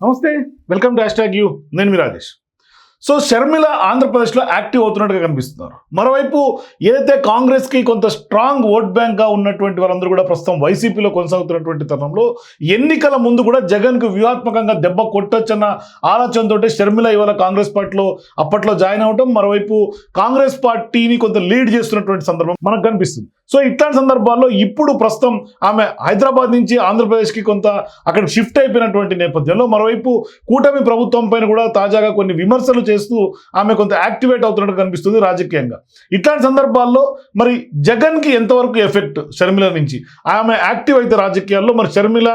నమస్తే welcome to hash you నేను మీ Rajesh. So Sharmila ఆంధ్రప్రదేశ్లో యాక్టివ్ అవుతున్నట్టుగా కనిపిస్తున్నారు. మరోవైపు ఏదైతే కాంగ్రెస్కి కొంత స్ట్రాంగ్ ఓట్ బ్యాంక్గా ఉన్నటువంటి వారందరూ కూడా ప్రస్తుతం వైసీపీలో కొనసాగుతున్నటువంటి తరుణంలో ఎన్నికల ముందు కూడా జగన్కు వ్యూహాత్మకంగా దెబ్బ కొట్టొచ్చన్న ఆలోచనతోటి షర్మిల ఇవాళ కాంగ్రెస్ పార్టీలో అప్పట్లో జాయిన్ అవటం మరోవైపు కాంగ్రెస్ పార్టీని కొంత లీడ్ చేస్తున్నటువంటి సందర్భం మనకు కనిపిస్తుంది. సో ఇట్లాంటి సందర్భాల్లో ఇప్పుడు ప్రస్తుతం ఆమె హైదరాబాద్ నుంచి ఆంధ్రప్రదేశ్కి కొంత అక్కడ షిఫ్ట్ అయిపోయినటువంటి నేపథ్యంలో మరోవైపు కూటమి ప్రభుత్వం పైన కూడా తాజాగా కొన్ని విమర్శలు చేస్తూ ఆమె కొంత యాక్టివేట్ అవుతున్నట్టు కనిపిస్తుంది రాజకీయంగా. ఇట్లాంటి సందర్భాల్లో మరి జగన్కి ఎంతవరకు ఎఫెక్ట్ షర్మిల నుంచి? ఆమె యాక్టివ్ అయితే రాజకీయాల్లో మరి షర్మిల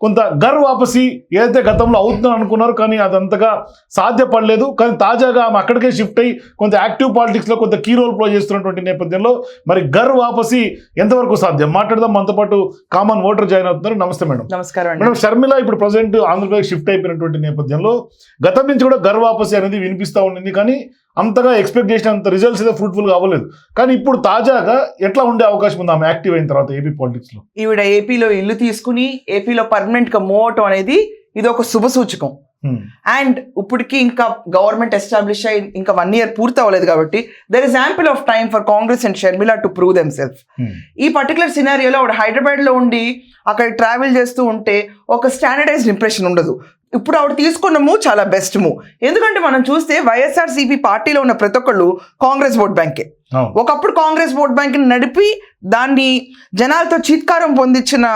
కొంత గర్ వాపసి ఏదైతే గతంలో అవుతుందని అనుకున్నారు కానీ అదంతగా సాధ్యపడలేదు. కానీ తాజాగా ఆమె అక్కడికే షిఫ్ట్ అయ్యి కొంత యాక్టివ్ పాలిటిక్స్లో కొంత కీ రోల్ ప్లే చేస్తున్నటువంటి నేపథ్యంలో మరి గర్ వాపసి ఎంతవరకు సాధ్యం? మాట్లాడదాం. మనతో పాటు కామన్ ఓటర్ జాయిన్ అవుతున్నారు. నమస్తే మేడం. నమస్కారం మేడం షర్మిల ఇప్పుడు ప్రజెంట్ ఆంధ్రప్రదేశ్ షిఫ్ట్ అయిపోయినటువంటి నేపథ్యంలో గతం నుంచి కూడా గర్ వాపసి అనేది వినిపిస్తూ ఉండింది. కానీ అంతగా ఎక్స్పెక్ట్ చేసినంత రిజల్ట్స్ ఏదో ఫ్రూట్ఫుల్ అవ్వలేదు. కానీ ఇప్పుడు తాజాగా ఎట్లా ఉండే అవకాశం ఉంది ఆమె యాక్టివ్ అయిన తర్వాత ఏపీ పాలిటిక్స్లో ఈవిడ ఏపీలో ఇల్లు తీసుకుని ఏపీలో పర్మనెంట్గా మూవ్ అవటం అనేది ఇది ఒక శుభ సూచకం. అండ్ ఇప్పటికి ఇంకా గవర్నమెంట్ ఎస్టాబ్లిష్ అయి ఇంకా వన్ ఇయర్ పూర్తి అవ్వలేదు కాబట్టి there is ample of time for Congress and Sharmila to prove them self ఈ పర్టికులర్ సినారియోలో ఆవిడ హైదరాబాద్లో ఉండి అక్కడ ట్రావెల్ చేస్తూ ఉంటే ఒక స్టాండర్డైజ్డ్ ఇంప్రెషన్ ఉండదు. ఇప్పుడు ఆవిడ తీసుకున్న మూవ్ చాలా బెస్ట్ మూవ్ ఎందుకంటే మనం చూస్తే వైఎస్ఆర్సీపీ పార్టీలో ఉన్న ప్రతి ఒక్కళ్ళు కాంగ్రెస్ ఓట్ బ్యాంకే ఒకప్పుడు కాంగ్రెస్ ఓట్ బ్యాంక్ నడిపి దాన్ని జనాలతో చీత్కారం పొందించిన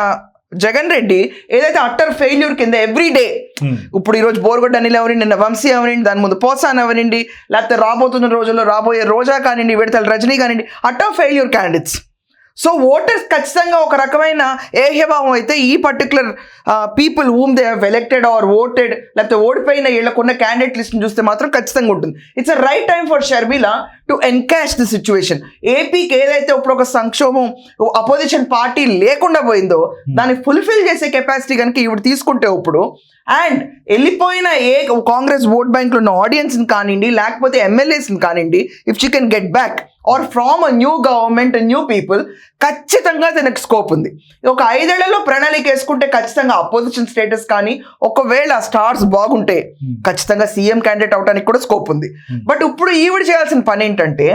జగన్ రెడ్డి ఏదైతే అట్టర్ ఫెయిల్యూర్ కింద ఎవ్రీ డే ఇప్పుడు ఈ రోజు బోర్గొడ్డ అనిల్ అవనండి నిన్న వంశీ అవనండి దాని ముందు పోసాన్ అవనండి లేకపోతే రాబోతున్న రోజుల్లో రాబోయే రోజా కానివ్వండి విడతల రజనీ కానివ్వండి utter failure candidates so voters ఖచ్చితంగా ఒక రకమైన ఏహ్యభావం అయితే ఈ particular people whom they have elected or voted లేకపోతే ఓడిపోయిన వీళ్ళకున్న క్యాండిడేట్ లిస్ట్ చూస్తే మాత్రం ఖచ్చితంగా ఉంటుంది. It's a right time for Sharmila to encash the situation ఏపీకి ఏదైతే ఇప్పుడు ఒక సంక్షోభం అపోజిషన్ పార్టీ లేకుండా పోయిందో దాన్ని ఫుల్ఫిల్ చేసే కెపాసిటీ కనుక ఇవి తీసుకుంటే ఇప్పుడు అండ్ వెళ్ళిపోయిన ఏ కాంగ్రెస్ ఓట్ బ్యాంక్లో ఉన్న ఆడియన్స్ని కానివ్వండి లేకపోతే ఎమ్మెల్యేస్ని కానివ్వండి if she can get back or from a new government new people ఖచ్చితంగా దానికి స్కోప్ ఉంది. ఒక ఐదేళ్ళలో ప్రణాళిక వేసుకుంటే ఖచ్చితంగా అపోజిషన్ స్టేటస్ కానీ ఒకవేళ స్టార్స్ బాగుంటే ఖచ్చితంగా సీఎం క్యాండిడేట్ అవడానికి కూడా స్కోప్ ఉంది. బట్ ఇప్పుడు ఈవిడ చేయాల్సిన పని ఏంటంటే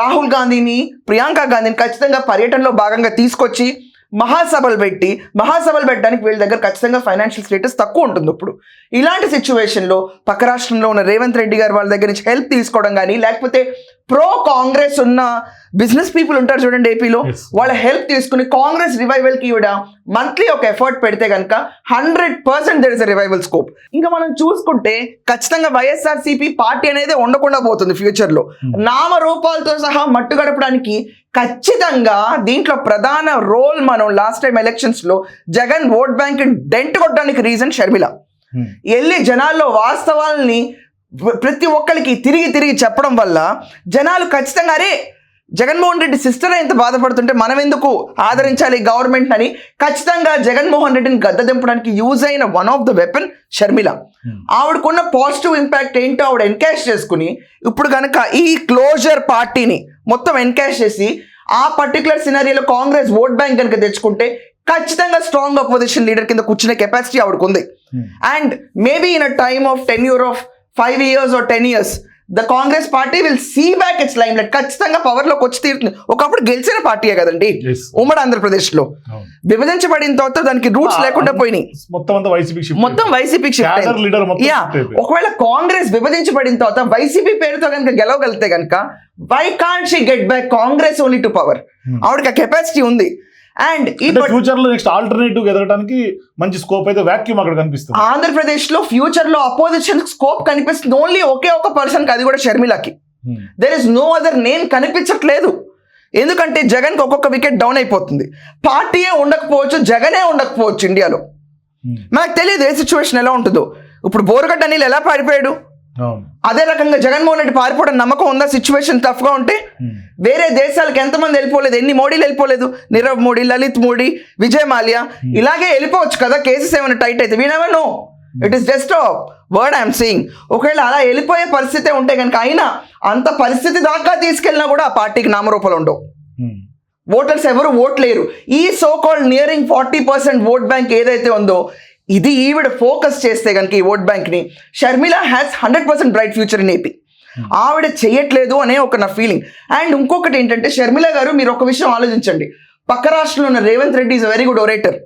రాహుల్ గాంధీని ప్రియాంక గాంధీని ఖచ్చితంగా పర్యటనలో భాగంగా తీసుకొచ్చి మహాసభలు పెట్టి మహాసభలు పెట్టడానికి వీళ్ళ దగ్గర ఖచ్చితంగా ఫైనాన్షియల్ స్టేటస్ తక్కువ ఉంటుంది ఇప్పుడు. ఇలాంటి సిచ్యువేషన్లో పక్క రాష్ట్రంలో ఉన్న రేవంత్ రెడ్డి గారు వాళ్ళ దగ్గర నుంచి హెల్ప్ తీసుకోవడం కానీ లేకపోతే ప్రో కాంగ్రెస్ ఉన్న బిజినెస్ పీపుల్ ఉంటారు చూడండి ఏపీలో. వాళ్ళ హెల్ప్ తీసుకుని కాంగ్రెస్ రివైవల్కి ఇవిడ మంత్లీ ఒక ఎఫర్ట్ పెడితే కనుక hundred percent there is a revival scope ఇంకా మనం చూసుకుంటే ఖచ్చితంగా వైఎస్ఆర్సీపీ పార్టీ అనేది ఉండకుండా పోతుంది ఫ్యూచర్లో నామరూపాలతో సహా మట్టు గడపడానికి ఖచ్చితంగా దీంట్లో ప్రధాన రోల్ మనం లాస్ట్ టైం ఎలక్షన్స్లో జగన్ ఓట్ బ్యాంక్ డెంట్ కొట్టడానికి రీజన్ షర్మిల. వెళ్ళి జనాల్లో వాస్తవాలని ప్రతి ఒక్కరికి తిరిగి తిరిగి చెప్పడం వల్ల జనాలు ఖచ్చితంగా అరే జగన్మోహన్ రెడ్డి సిస్టర్ ఎంత బాధపడుతుంటే మనం ఎందుకు ఆదరించాలి గవర్నమెంట్ అని ఖచ్చితంగా జగన్మోహన్ రెడ్డిని గద్ద దింపడానికి యూజ్ అయిన one of the weapon Sharmila. ఆవిడకున్న positive impact ఏంటో ఆవిడ ఎన్కాష్ చేసుకుని ఇప్పుడు కనుక ఈ క్లోజర్ పార్టీని మొత్తం ఎన్కాష్ చేసి ఆ పర్టికులర్ సినారియోలో కాంగ్రెస్ ఓట్ బ్యాంక్ కనుక తెచ్చుకుంటే ఖచ్చితంగా స్ట్రాంగ్ అపోజిషన్ లీడర్ కింద కూర్చునే కెపాసిటీ ఆవిడకు ఉంది and maybe in a time of ten year of five years or ten years the Congress party will see back its limelight ఖచ్చితంగా పవర్లోకి వచ్చి తీరుతుంది. ఒకప్పుడు గెలిచిన పార్టీయే కదండి. ఉమ్మడి ఆంధ్రప్రదేశ్లో విభజించబడిన తర్వాత దానికి రూట్స్ లేకుండా పోయినాయి. మొత్తం వైసీపీ యా. ఒకవేళ కాంగ్రెస్ విభజించబడిన తర్వాత వైసీపీ పేరుతో కనుక గెలవగలిగితే కనుక why can't she get back Congress only to power ఆవిడకి ఆ కెపాసిటీ ఉంది. అండ్ ఈ ఫ్యూచర్లో నెక్స్ట్ ఆల్టర్నేటివ్ ఎదగడానికి మంచి స్కోప్ అయితే వాక్యూమ్ అక్కడ కనిపిస్తుంది. ఆంధ్రప్రదేశ్లో ఫ్యూచర్లో అపోజిషన్ స్కోప్ కనిపిస్తుంది. ఓన్లీ ఒకే ఒక పర్సన్ అది కూడా షర్మిలకి. There is no other name కనిపించట్లేదు. ఎందుకంటే జగన్కి ఒక్కొక్క వికెట్ డౌన్ అయిపోతుంది. పార్టీయే ఉండకపోవచ్చు జగనే ఉండకపోవచ్చు ఇండియాలో. Hmm. మనకు తెలియదు ఏ సిచ్యువేషన్ ఎలా ఉంటుందో. ఇప్పుడు బోరగడ్డ అనిల్ ఎలా పారిపోయాడు? అదే రకంగా జగన్మోహన్ రెడ్డి పారిపోవడం నమ్మకం ఉందా? సిచ్యువేషన్ టఫ్గా ఉంటే Hmm. వేరే దేశాలకు ఎంతమంది వెళ్ళిపోలేదు? ఎన్ని మోడీలు వెళ్ళిపోలేదు? నీరవ్ మోడీ లలిత్ మోడీ విజయ్ మాల్యా ఇలాగే వెళ్ళిపోవచ్చు కదా? కేసెస్ ఏమైనా టైట్ అయితే. Whenever no it is just word I'm seeing ఒకవేళ అలా వెళ్ళిపోయే పరిస్థితి ఉంటే కనుక అయినా అంత పరిస్థితి దాకా తీసుకెళ్ళినా కూడా ఆ పార్టీకి నామరూపాలు ఉండవు. Hmm. ఓటర్స్ ఎవరు? ఓట్లేరు ఈ so called nearing forty percent vote bank ఏదైతే ఉందో ఇది ఈవిడ ఫోకస్ చేస్తే కనుక ఈ vote బ్యాంక్ని Sharmila has hundred percent bright future in AP ఆవిడ చెయ్యట్లేదు అనే ఒక నా ఫీలింగ్ అండ్ ఇంకొకటి ఏంటంటే షర్మిల గారు మీరు ఒక విషయం ఆలోచించండి. పక్క రాష్ట్రంలో ఉన్న Revanth Reddy is very good orator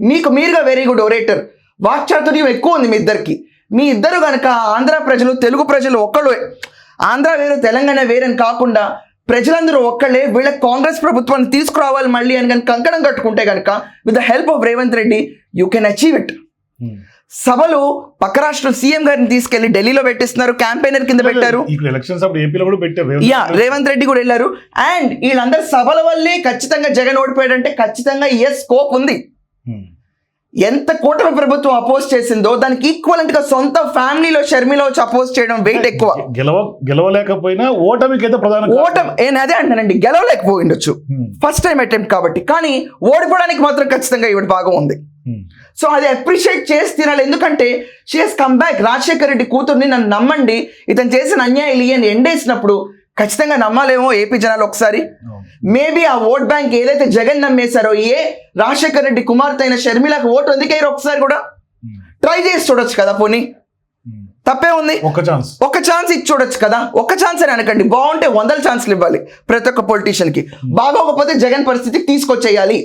మీకు మీరుగా వెరీ గుడ్ ఒరేటర్ వాక్చాతుర్యం ఎక్కువ ఉంది మీ ఇద్దరికి. మీ ఇద్దరు కనుక ఆంధ్ర ప్రజలు తెలుగు ప్రజలు ఒక్కళ్ళు. ఆంధ్ర వేరు తెలంగాణ వేరని కాకుండా ప్రజలందరూ ఒక్కళ్ళే. వీళ్ళ కాంగ్రెస్ ప్రభుత్వాన్ని తీసుకురావాలి మళ్ళీ అని కనుక కంకణం కట్టుకుంటే కనుక with the help of Revanth Reddy you can achieve it సభలు పక్క రాష్ట్రం సీఎం గారిని తీసుకెళ్ళి ఢిల్లీలో పెట్టిస్తున్నారు క్యాంపెయినర్ కింద పెట్టారు. ఇక్కడ ఎలక్షన్స్ అప్పుడు ఏపీలో కూడా పెట్టారు యా రేవంత్ రెడ్డి కూడా వెళ్ళారు. అండ్ వీళ్ళందరూ సభల వల్లే ఖచ్చితంగా జగన్ ఓడిపోయాడంటే ఖచ్చితంగా ఎస్ స్కోప్ ఉంది. ఎంత కూటమి ప్రభుత్వం అపోజ్ చేసిందో దానికి ఈక్వలెంట్గా సొంత ఫ్యామిలీలో షర్మిల వచ్చి అపోజ్ చేయడం వెయిట్ ఎక్కువ. గెలవ గెలవలేకపోయినా ఓటమికి అయితే ప్రధాన ఓటం నేను అదే అంటానండి గెలవలేకపోయిండొచ్చు. ఫస్ట్ టైం అటెంప్ట్ కాబట్టి. కానీ ఓడిపోవడానికి మాత్రం ఖచ్చితంగా ఇవిడ బాగా ఉంది. సో అది అప్రిషియేట్ చేసి తినాలి. ఎందుకంటే she's come back Rajasekhar Reddy కూతుర్ని నన్ను నమ్మండి. ఇతను చేసిన అన్యాయాలు ఇవి అని ఎండేసినప్పుడు ఖచ్చితంగా నమ్మాలేమో ఏపీ జనాలు ఒకసారి. మేబీ ఆ ఓట్ బ్యాంక్ ఏదైతే జగన్ నమ్మేశారో ఏ రాజశేఖర్ రెడ్డి కుమార్తె అయిన షర్మిలకు ఓటు ఎందుకేరు ఒకసారి కూడా? Hmm. ట్రై చేసి చూడొచ్చు కదా పోనీ. Hmm. తప్పే ఉంది. ఒక్క ఛాన్స్ ఒక ఛాన్స్ ఇచ్చి చూడొచ్చు కదా. ఒక ఛాన్స్ అని అనకండి. బాగుంటే వందల ఛాన్స్లు ఇవ్వాలి ప్రతి ఒక్క పొలిటీషియన్కి. బాగోకపోతే జగన్ పరిస్థితికి తీసుకొచ్చేయాలి.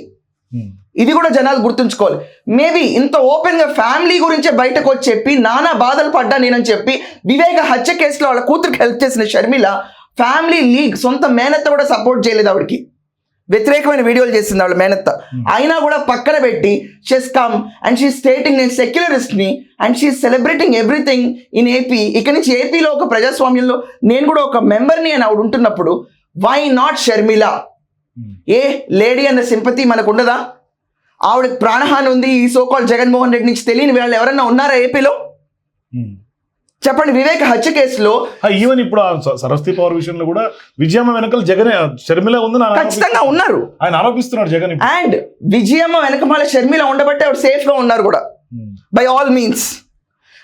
ఇది కూడా జనాలు గుర్తుంచుకోవాలి. మేబీ ఇంత ఓపెన్గా ఫ్యామిలీ గురించే బయటకు వచ్చి చెప్పి నానా బాధలు పడ్డా నేనని చెప్పి వివేక హత్య కేసులో వాళ్ళ కూతురికి హెల్ప్ చేసిన షర్మిల ఫ్యామిలీ లీగ్ సొంత మేనత్త కూడా సపోర్ట్ చేయలేదు ఆవిడకి. వ్యతిరేకమైన వీడియోలు చేసింది ఆవిడ మేనత్త. అయినా కూడా పక్కన పెట్టి she's come and she stating నేను సెక్యులరిస్ట్ని and she celebrating everything in AP ఇక్కడి నుంచి ఏపీలో ఒక ప్రజాస్వామ్యంలో నేను కూడా ఒక మెంబర్ని అని ఆవిడ ఉంటున్నప్పుడు why not Sharmila a lady అన్న సింపతి మనకు ఉండదా? ఆవిడకి ప్రాణహాని ఉంది ఈ సోకాల్ జగన్మోహన్ రెడ్డి నుంచి తెలియని వాళ్ళు ఎవరన్నా ఉన్నారా ఏపీలో చెప్పండి వివేక్ హత్య కేసులో ఈవెన్ ఇప్పుడు సరస్వతి పవర్ విషయంలో కూడా విజయమ్మ వెనకాల జగన్ షర్మిల ఉందని ఖచ్చితంగా. ఉన్నారు ఆయన ఆరోపిస్తున్నాడు జగన్. అండ్ విజయమ్మ వెనకమాల షర్మిల ఉండబట్టే ఆవిడ సేఫ్గా ఉన్నారు కూడా. బై ఆల్ మీన్స్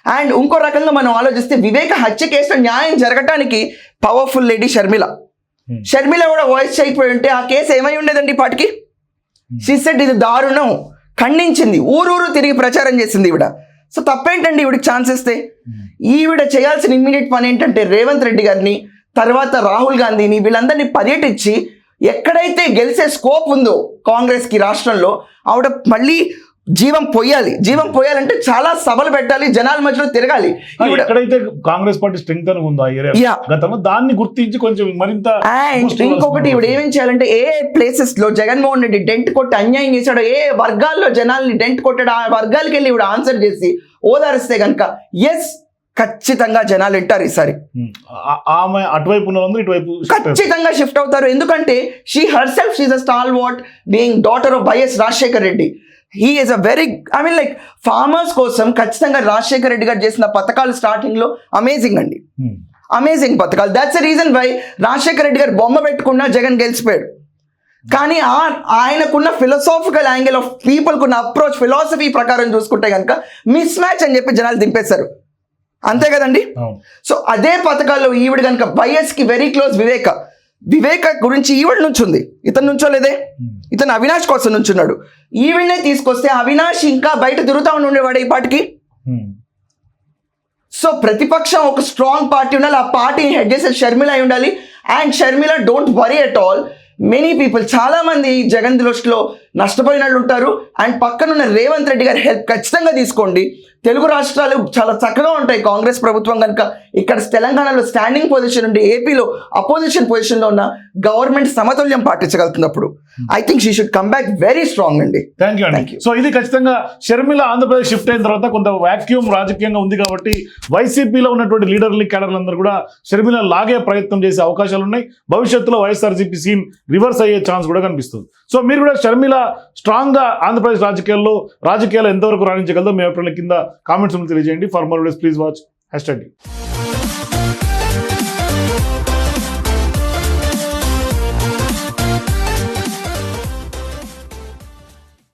అండ్ ఇంకో రకంగా మనం ఆలోచిస్తే వివేక హత్య కేసులో న్యాయం జరగటానికి పవర్ఫుల్ లేడీ షర్మిల. షర్మిల కూడా వాయిస్ చేయకపోయి ఉంటే ఆ కేసు ఏమై ఉండేదండి ఇప్పటికి షీ సెట్ ఇది దారుణం. ఖండించింది. ఊరూరు తిరిగి ప్రచారం చేసింది ఈవిడ. సో తప్పేంటండి ఈవిడికి ఛాన్స్ ఇస్తే? ఈవిడ చేయాల్సిన ఇమ్మీడియట్ పని ఏంటంటే రేవంత్ రెడ్డి గారిని తర్వాత రాహుల్ గాంధీని వీళ్ళందరినీ పర్యటించి ఎక్కడైతే గెలిచే స్కోప్ ఉందో కాంగ్రెస్కి రాష్ట్రంలో ఆవిడ మళ్ళీ జీవం పోయాలి జీవం పోయాలంటే చాలా సభలు పెట్టాలి జనాల మధ్యలో తిరగాలి. ఎక్కడైతే కాంగ్రెస్ పార్టీ స్ట్రెంగ్త్ ఉందో గతంలో దాన్ని గుర్తించి కొంచెం మరింత అండ్ ఇంకొకటి ఇవిడ ఏమేం చేయాలంటే ఏ ప్లేసెస్లో జగన్మోహన్ రెడ్డి డెంట్ కొట్టి అన్యాయం చేశాడో ఏ వర్గాల్లో జనాల్ని డెంట్ కొట్టాడో ఆ వర్గాలకి వెళ్ళి ఇవిడ ఆన్సర్ చేసి ఓదారిస్తే కనుక ఎస్ ఖచ్చితంగా జనాలు వింటారు ఈసారి. ఆమె అటువైపు ఇటువైపు. ఖచ్చితంగా షిఫ్ట్ అవుతారు. ఎందుకంటే she herself she's a stall what being daughter of YS Rajasekhar Reddy. He is a very I mean like farmers కోసం ఖచ్చితంగా రాజశేఖర్ రెడ్డి గారు చేసిన పథకాలు స్టార్టింగ్లో అమేజింగ్ అండి. అమేజింగ్ పథకాలు. That's reason why Rajasekhara Reddy గారు బొమ్మ పెట్టుకున్నా జగన్ గెలిచిపోయాడు. కానీ ఆ ఆయనకున్న ఫిలసాఫికల్ యాంగిల్ ఆఫ్ పీపుల్కున్న అప్రోచ్ ఫిలాసఫీ ప్రకారం చూసుకుంటే కనుక మిస్ మ్యాచ్ అని చెప్పి జనాలు దింపేశారు. అంతే కదండి? సో అదే పథకాల్లో ఈవిడ కనుక కి వెరీ క్లోజ్ వివేక. వివేక గురించి ఈవిడ నుంచి ఉంది ఇతను నుంచోలేదే? ఉమ్, ఇతను అవినాష్ కోసం నుంచున్నాడు. ఈవిడనే తీసుకొస్తే అవినాష్ ఇంకా బయట తిరుగుతా ఉండేవాడు ఈ పాటికి. ఉమ్, సో ప్రతిపక్షం ఒక స్ట్రాంగ్ పార్టీ ఉండాలి ఆ పార్టీని హెడ్ చేసే షర్మిల అయి ఉండాలి. And Sharmila don't worry at all many people చాలా మంది జగన్ దృష్టిలో నష్టపోయిన వాళ్ళు ఉంటారు. అండ్ పక్కనున్న రేవంత్ రెడ్డి గారి హెల్ప్ ఖచ్చితంగా తీసుకోండి. తెలుగు రాష్ట్రాలు చాలా చక్కగా ఉంటాయి. కాంగ్రెస్ ప్రభుత్వం కనుక ఇక్కడ తెలంగాణలో స్టాండింగ్ పొజిషన్ ఉండి ఏపీలో అపోజిషన్ పొజిషన్లో ఉన్న గవర్నమెంట్ సమతుల్యం పాటించగలుగుతుంది అప్పుడు I think she should come back very strong అండి థ్యాంక్ యూ అండి you. సో ఇది ఖచ్చితంగా షర్మిల ఆంధ్రప్రదేశ్ షిఫ్ట్ అయిన తర్వాత కొంత వాక్యూమ్ రాజకీయంగా ఉంది కాబట్టి వైసీపీలో ఉన్నటువంటి లీడర్లు క్యాడర్లందరూ కూడా షర్మిల లాగే ప్రయత్నం చేసే అవకాశాలు ఉన్నాయి. భవిష్యత్తులో వైఎస్ఆర్సీపీ సీన్ రివర్స్ అయ్యే ఛాన్స్ కూడా కనిపిస్తుంది. సో మీరు కూడా షర్మిల స్ట్రాంగ్గా ఆంధ్రప్రదేశ్ రాజకీయాల్లో రాజకీయాలు ఎంతవరకు రాణించగలదో మీ అభిప్రాయాల కింద కామెంట్స్ తెలియజేయండి. For more please watch hash